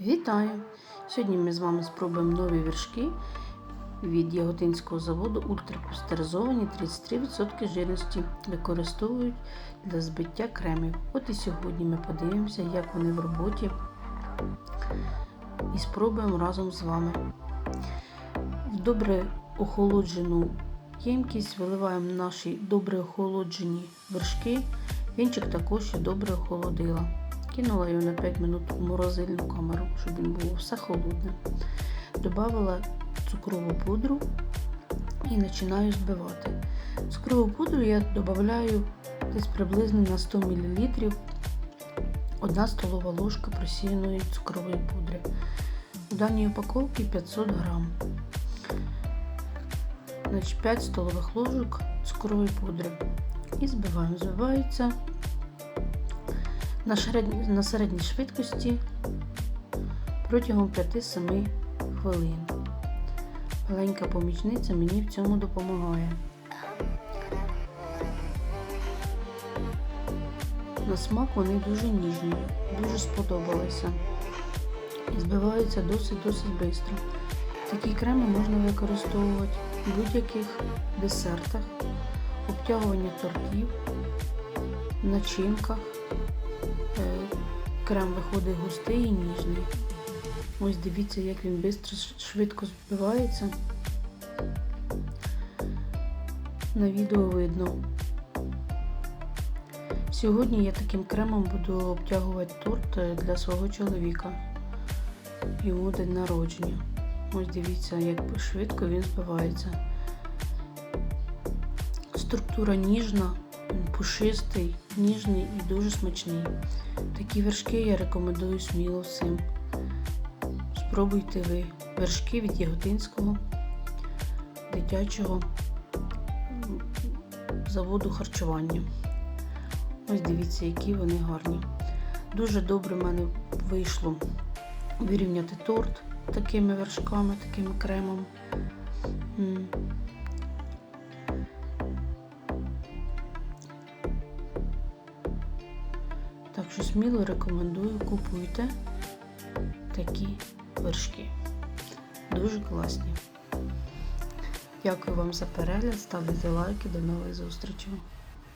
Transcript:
Вітаю! Сьогодні ми з вами спробуємо нові вершки від Яготинського заводу ультрапастеризовані 33% жирності. Використовують для збиття кремів. От і сьогодні ми подивимося, як вони в роботі і спробуємо разом з вами. В добре охолоджену ємкість виливаємо наші добре охолоджені вершки. Вінчик також я добре охолодила. Кинула його на 5 минут у морозильну камеру, щоб він було все холодне. Добавила цукрову пудру і починаю збивати. Цукрову пудру я додаю десь приблизно на 100 мл 1 столова ложка просіяної цукрової пудри. У даній упаковці 500 грам. Значить, 5 столових ложок цукрової пудри. І збиваємо. Збивається на середній, швидкості протягом 5-7 хвилин. Маленька помічниця мені в цьому допомагає. На смак вони дуже ніжні, дуже сподобалися. І збиваються досить-досить швидко. Такі креми можна використовувати в будь-яких десертах, обтягування тортів, начинках. Крем виходить густий і ніжний. Ось дивіться, як він швидко, швидко збивається. На відео видно. Сьогодні я таким кремом буду обтягувати торт для свого чоловіка. Йому день народження. Ось дивіться, як швидко він збивається. Структура ніжна, пушистий, ніжний і дуже смачний. Такі вершки я рекомендую сміло всім. Спробуйте ви вершки від Яготинського дитячого заводу харчування. Ось дивіться, які вони гарні. Дуже добре в мене вийшло вирівняти торт такими вершками, таким кремом. Так що сміло рекомендую купуйте такі вершки. Дуже класні. Дякую вам за перегляд, ставте лайки, до нових зустрічей.